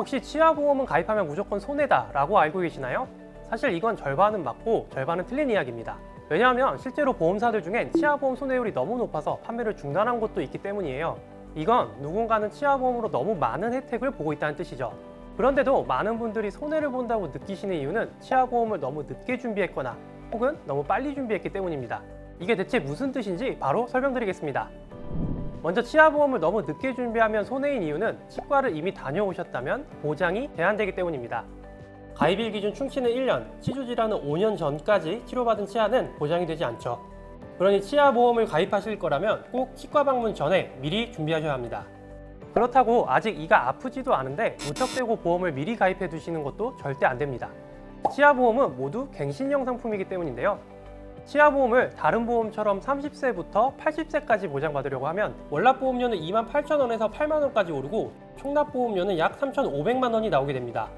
혹시 치아보험은 가입하면 무조건 손해다라고 알고 계시나요? 사실 이건 절반은 맞고 절반은 틀린 이야기입니다. 왜냐하면 실제로 보험사들 중엔 치아보험 손해율이 너무 높아서 판매를 중단한 곳도 있기 때문이에요. 이건 누군가는 치아보험으로 너무 많은 혜택을 보고 있다는 뜻이죠. 그런데도 많은 분들이 손해를 본다고 느끼시는 이유는 치아보험을 너무 늦게 준비했거나 혹은 너무 빨리 준비했기 때문입니다. 이게 대체 무슨 뜻인지 바로 설명드리겠습니다. 먼저 치아보험을 너무 늦게 준비하면 손해인 이유는 치과를 이미 다녀오셨다면 보장이 제한되기 때문입니다. 가입일 기준 충치는 1년, 치주 질환은 5년 전까지 치료받은 치아는 보장이 되지 않죠. 그러니 치아보험을 가입하실 거라면 꼭 치과 방문 전에 미리 준비하셔야 합니다. 그렇다고 아직 이가 아프지도 않은데 무턱대고 보험을 미리 가입해 두시는 것도 절대 안 됩니다. 치아보험은 모두 갱신형 상품이기 때문인데요. 치아보험을 다른 보험처럼 30세부터 80세까지 보장받으려고 하면 월납보험료는 28,000원에서 8만 원까지 오르고 총납보험료는 약 3,500만 원이 나오게 됩니다.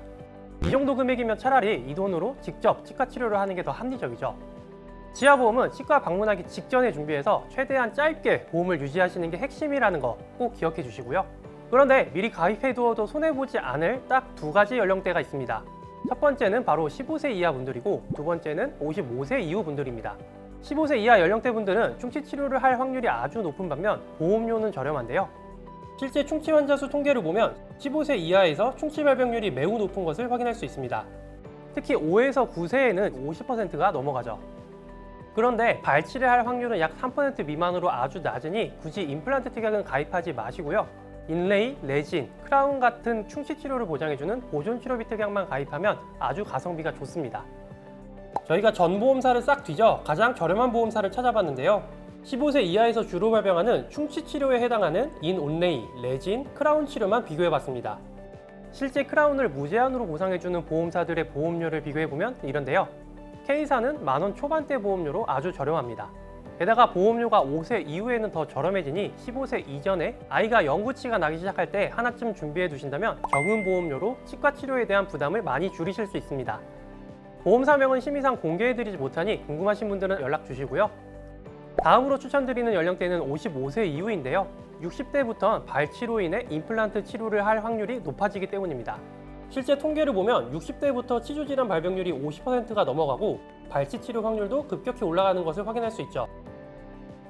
이 정도 금액이면 차라리 이 돈으로 직접 치과 치료를 하는 게 더 합리적이죠. 치아보험은 치과 방문하기 직전에 준비해서 최대한 짧게 보험을 유지하시는 게 핵심이라는 거 꼭 기억해 주시고요. 그런데 미리 가입해 두어도 손해보지 않을 딱 두 가지 연령대가 있습니다. 첫 번째는 바로 15세 이하 분들이고 두 번째는 55세 이후 분들입니다. 15세 이하 연령대 분들은 충치 치료를 할 확률이 아주 높은 반면 보험료는 저렴한데요. 실제 충치 환자 수 통계를 보면 15세 이하에서 충치 발병률이 매우 높은 것을 확인할 수 있습니다. 특히 5에서 9세에는 50%가 넘어가죠. 그런데 발치를 할 확률은 약 3% 미만으로 아주 낮으니 굳이 임플란트 특약은 가입하지 마시고요. 인레이, 레진, 크라운 같은 충치 치료를 보장해주는 보존 치료비 특약만 가입하면 아주 가성비가 좋습니다. 저희가 전 보험사를 싹 뒤져 가장 저렴한 보험사를 찾아봤는데요. 15세 이하에서 주로 발병하는 충치 치료에 해당하는 인 온레이, 레진, 크라운 치료만 비교해봤습니다. 실제 크라운을 무제한으로 보상해주는 보험사들의 보험료를 비교해보면 이런데요. K사는 만원 초반대 보험료로 아주 저렴합니다. 게다가 보험료가 5세 이후에는 더 저렴해지니 15세 이전에 아이가 영구치가 나기 시작할 때 하나쯤 준비해 두신다면 적은 보험료로 치과 치료에 대한 부담을 많이 줄이실 수 있습니다. 보험 사명은 심의상 공개해드리지 못하니 궁금하신 분들은 연락 주시고요. 다음으로 추천드리는 연령대는 55세 이후인데요. 60대부터 발치로 인해 임플란트 치료를 할 확률이 높아지기 때문입니다. 실제 통계를 보면 60대부터 치주질환 발병률이 50%가 넘어가고 발치 치료 확률도 급격히 올라가는 것을 확인할 수 있죠.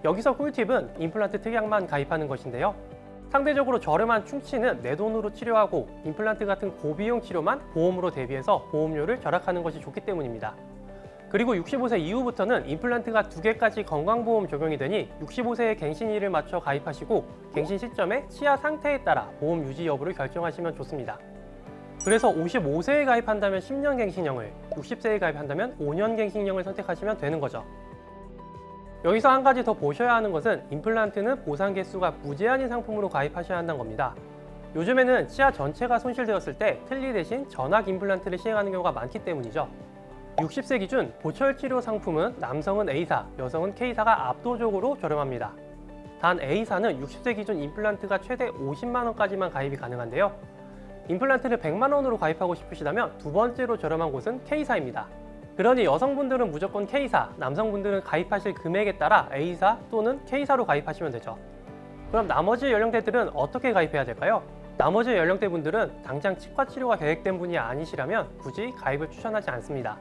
여기서 꿀팁은 임플란트 특약만 가입하는 것인데요. 상대적으로 저렴한 충치는 내 돈으로 치료하고 임플란트 같은 고비용 치료만 보험으로 대비해서 보험료를 절약하는 것이 좋기 때문입니다. 그리고 65세 이후부터는 임플란트가 두 개까지 건강보험 적용이 되니 65세의 갱신일을 맞춰 가입하시고 갱신 시점에 치아 상태에 따라 보험 유지 여부를 결정하시면 좋습니다. 그래서 55세에 가입한다면 10년 갱신형을, 60세에 가입한다면 5년 갱신형을 선택하시면 되는 거죠. 여기서 한 가지 더 보셔야 하는 것은 임플란트는 보상 개수가 무제한인 상품으로 가입하셔야 한다는 겁니다. 요즘에는 치아 전체가 손실되었을 때 틀니 대신 전악 임플란트를 시행하는 경우가 많기 때문이죠. 60세 기준 보철 치료 상품은 남성은 A사, 여성은 K사가 압도적으로 저렴합니다. 단 A사는 60세 기준 임플란트가 최대 50만 원까지만 가입이 가능한데요. 임플란트를 100만 원으로 가입하고 싶으시다면 두 번째로 저렴한 곳은 K사입니다. 그러니 여성분들은 무조건 K사, 남성분들은 가입하실 금액에 따라 A사 또는 K사로 가입하시면 되죠. 그럼 나머지 연령대들은 어떻게 가입해야 될까요? 나머지 연령대 분들은 당장 치과 치료가 계획된 분이 아니시라면 굳이 가입을 추천하지 않습니다.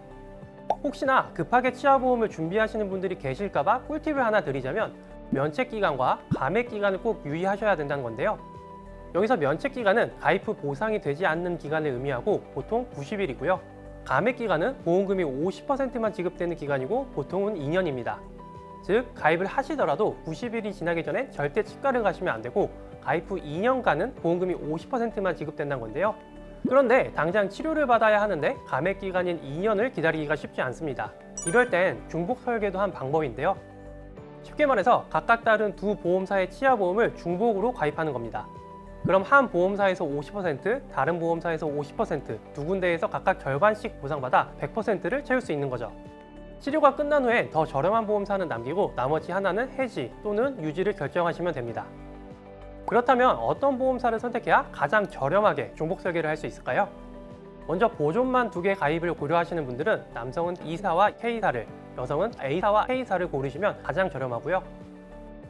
혹시나 급하게 치아보험을 준비하시는 분들이 계실까봐 꿀팁을 하나 드리자면 면책 기간과 감액 기간을 꼭 유의하셔야 된다는 건데요. 여기서 면책 기간은 가입 후 보상이 되지 않는 기간을 의미하고 보통 90일이고요. 감액 기간은 보험금이 50%만 지급되는 기간이고 보통은 2년입니다. 즉 가입을 하시더라도 90일이 지나기 전에 절대 치과를 가시면 안 되고 가입 후 2년간은 보험금이 50%만 지급된다는 건데요. 그런데 당장 치료를 받아야 하는데 감액 기간인 2년을 기다리기가 쉽지 않습니다. 이럴 땐 중복 설계도 한 방법인데요. 쉽게 말해서 각각 다른 두 보험사의 치아 보험을 중복으로 가입하는 겁니다. 그럼 한 보험사에서 50%, 다른 보험사에서 50%두 군데에서 각각 절반씩 보상받아 100%를 채울 수 있는 거죠. 치료가 끝난 후엔 더 저렴한 보험사는 남기고 나머지 하나는 해지 또는 유지를 결정하시면 됩니다. 그렇다면 어떤 보험사를 선택해야 가장 저렴하게 중복 설계를 할 수 있을까요? 먼저 보존만 두 개 가입을 고려하시는 분들은 남성은 E사와 K사를, 여성은 A사와 K사를 고르시면 가장 저렴하고요.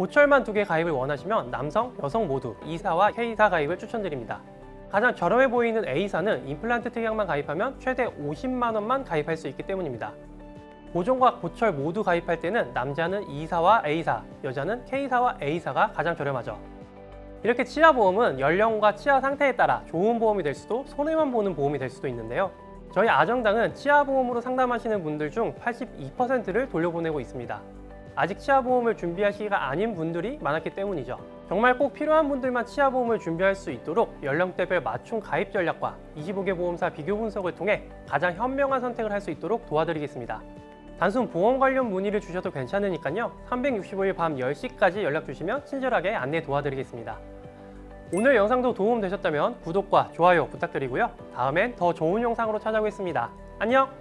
보철만 두 개 가입을 원하시면 남성, 여성 모두 E사와 K사 가입을 추천드립니다. 가장 저렴해 보이는 A사는 임플란트 특약만 가입하면 최대 50만 원만 가입할 수 있기 때문입니다. 보존과 고철 모두 가입할 때는 남자는 E사와 A사, 여자는 K사와 A사가 가장 저렴하죠. 이렇게 치아 보험은 연령과 치아 상태에 따라 좋은 보험이 될 수도 손해만 보는 보험이 될 수도 있는데요. 저희 아정당은 치아 보험으로 상담하시는 분들 중 82%를 돌려보내고 있습니다. 아직 치아 보험을 준비할 시기가 아닌 분들이 많았기 때문이죠. 정말 꼭 필요한 분들만 치아 보험을 준비할 수 있도록 연령대별 맞춤 가입 전략과 25개 보험사 비교 분석을 통해 가장 현명한 선택을 할 수 있도록 도와드리겠습니다. 단순 보험 관련 문의를 주셔도 괜찮으니까요. 365일 밤 10시까지 연락 주시면 친절하게 안내 도와드리겠습니다. 오늘 영상도 도움되셨다면 구독과 좋아요 부탁드리고요. 다음엔 더 좋은 영상으로 찾아오겠습니다. 안녕!